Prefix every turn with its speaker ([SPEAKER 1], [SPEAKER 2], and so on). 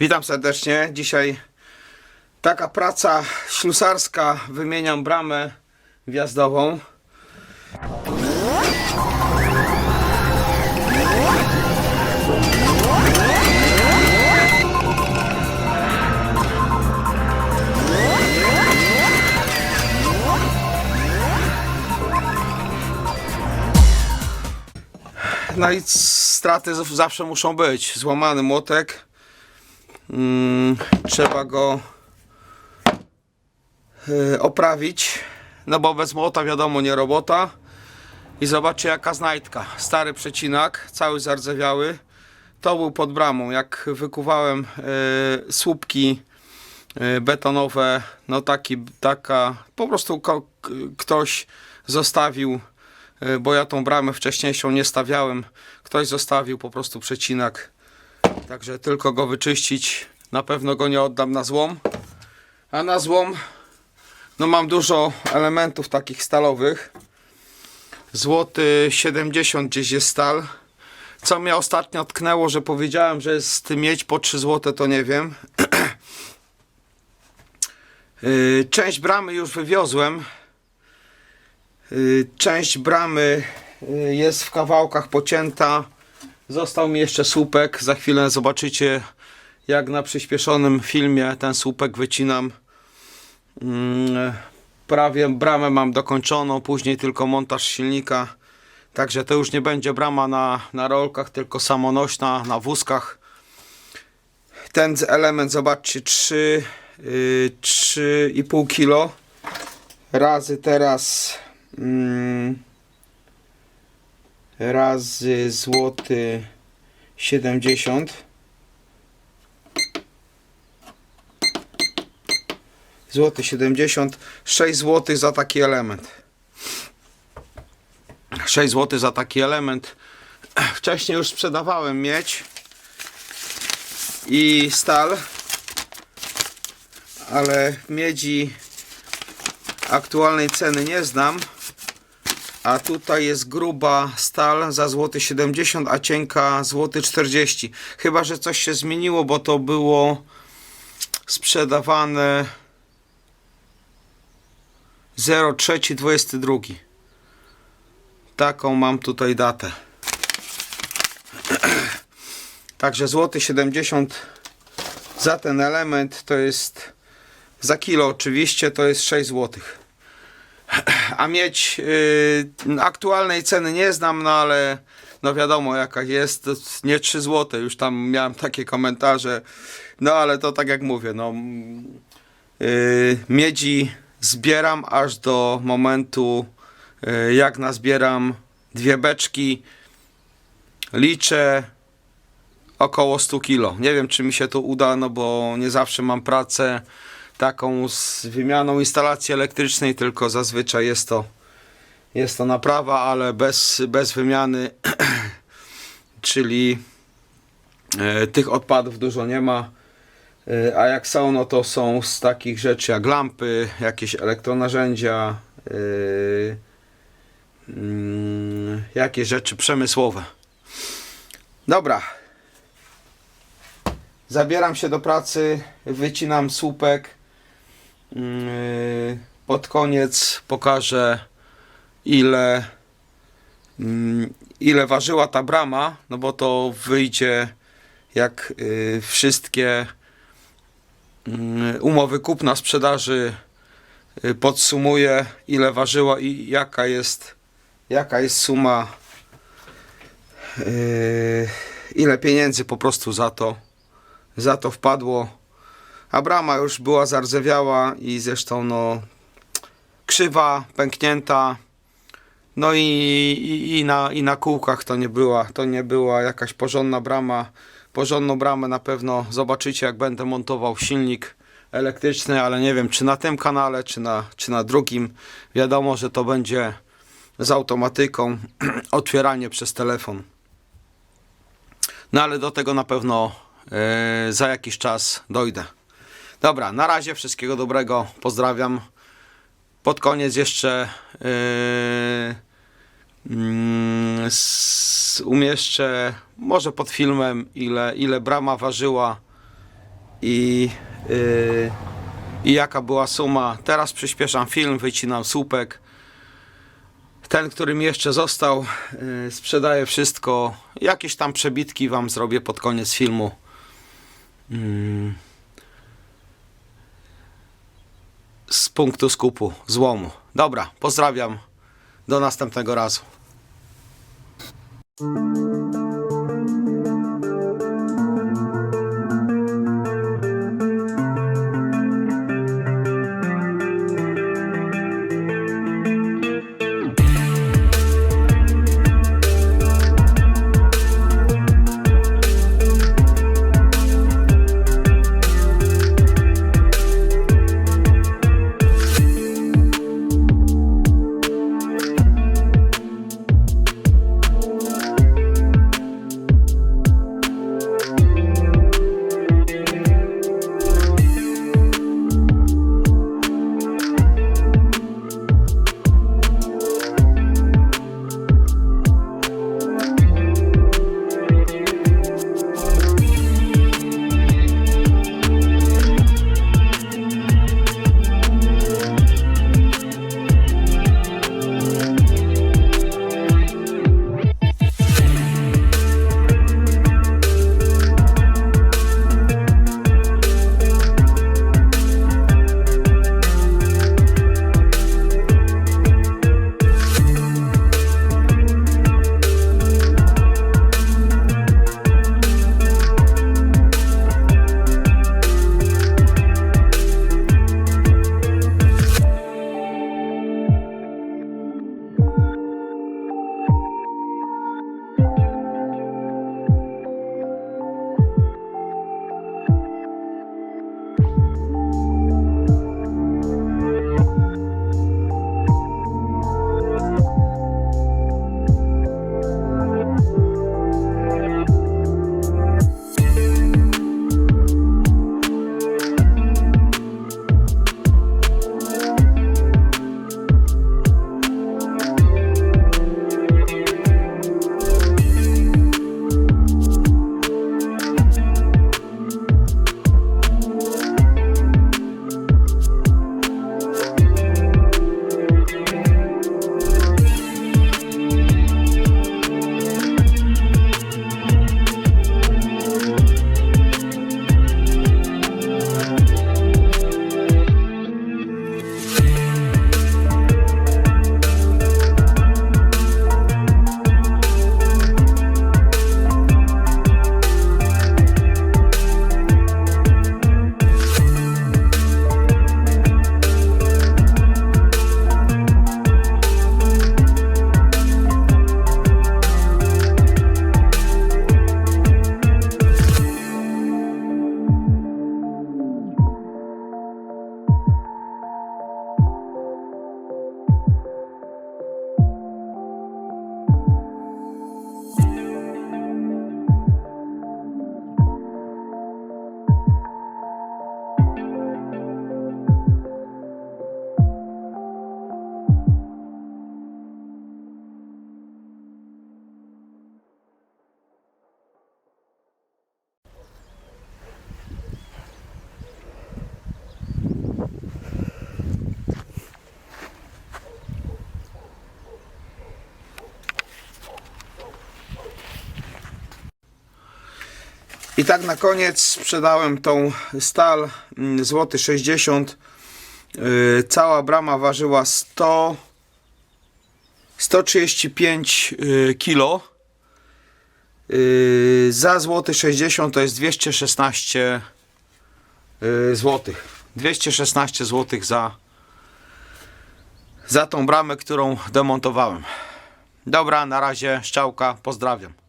[SPEAKER 1] Witam serdecznie. Dzisiaj taka praca ślusarska. Wymieniam bramę wjazdową. No i straty zawsze muszą być. Złamany młotek. Mm, trzeba go y, oprawić. No bo bez młota wiadomo nie robota. I zobaczcie jaka znajdka. Stary przecinak, cały zardzewiały. To był pod bramą. Jak wykuwałem y, słupki y, betonowe, no taki, taka, po prostu ktoś zostawił, bo ja tą bramę wcześniejszą nie stawiałem. Ktoś zostawił po prostu przecinak. Także tylko go wyczyścić. Na pewno go nie oddam na złom. A na złom no mam dużo elementów takich stalowych. Złoty 70 gdzieś jest stal. Co mnie ostatnio tknęło, że powiedziałem, że jest miedź po 3 złote, to nie wiem. Yy, Część bramy już wywiozłem. Yy, Część bramy yy, jest w kawałkach pocięta. Został mi jeszcze słupek. Za chwilę zobaczycie, jak na przyspieszonym filmie ten słupek wycinam. Mm, Prawie bramę mam dokończoną, później tylko montaż silnika. Także to już nie będzie brama na, na rolkach, tylko samonośna na wózkach. Ten element, zobaczcie, 3, yy, 3,5 kg. Razy teraz mm, razy złoty 70. Złoty 70, 6 zł za taki element. 6 zł za taki element. Wcześniej już sprzedawałem miedź i stal, ale miedzi aktualnej ceny nie znam. A tutaj jest gruba stal za złoty 70, a cienka złoty 40. Chyba, że coś się zmieniło, bo to było sprzedawane 0322. Taką mam tutaj datę. Także złoty 70 za ten element to jest za kilo oczywiście to jest 6 złotych a mieć yy, aktualnej ceny nie znam, no ale no wiadomo jaka jest, nie 3 zł, już tam miałem takie komentarze, no ale to tak jak mówię, no yy, miedzi zbieram aż do momentu yy, jak nazbieram dwie beczki, liczę około 100 kilo. Nie wiem czy mi się to uda, no bo nie zawsze mam pracę taką z wymianą instalacji elektrycznej, tylko zazwyczaj jest to jest to naprawa, ale bez, bez wymiany, czyli e, tych odpadów dużo nie ma. E, a jak są, no to są z takich rzeczy jak lampy, jakieś elektronarzędzia, e, mm, jakieś rzeczy przemysłowe. Dobra. Zabieram się do pracy, wycinam słupek. Yy, Pod koniec pokażę ile mm, ile ważyła ta brama, no bo to wyjdzie jak yy, wszystkie mm, umowy kupna sprzedaży yy, podsumuję ile ważyła i jaka jest jaka jest suma ile pieniędzy po prostu za to za to wpadło a brama już była zardzewiała i zresztą no krzywa, pęknięta. No i, i, i, na, i na kółkach to nie była, to nie była jakaś porządna brama. Porządną bramę na pewno zobaczycie jak będę montował silnik elektryczny, ale nie wiem czy na tym kanale, czy na, czy na drugim. Wiadomo, że to będzie z automatyką, otwieranie przez telefon. No ale do tego na pewno e, za jakiś czas dojdę. Dobra, na razie wszystkiego dobrego, pozdrawiam. Pod koniec jeszcze yy, s- umieszczę, może pod filmem, ile, ile brama ważyła i, yy, i jaka była suma. Teraz przyspieszam film, wycinam słupek. Ten, który mi jeszcze został, yy, sprzedaję wszystko. Jakieś tam przebitki Wam zrobię pod koniec filmu. Mm. Z punktu skupu, złomu. Dobra, pozdrawiam. Do następnego razu. I tak na koniec sprzedałem tą stal mm, złoty 60. Yy, Cała brama ważyła 100 135 yy, kilo. Yy, Za złoty 60 to jest 216 yy, złotych. 216 złotych za za tą bramę, którą demontowałem. Dobra, na razie, szczałka, pozdrawiam.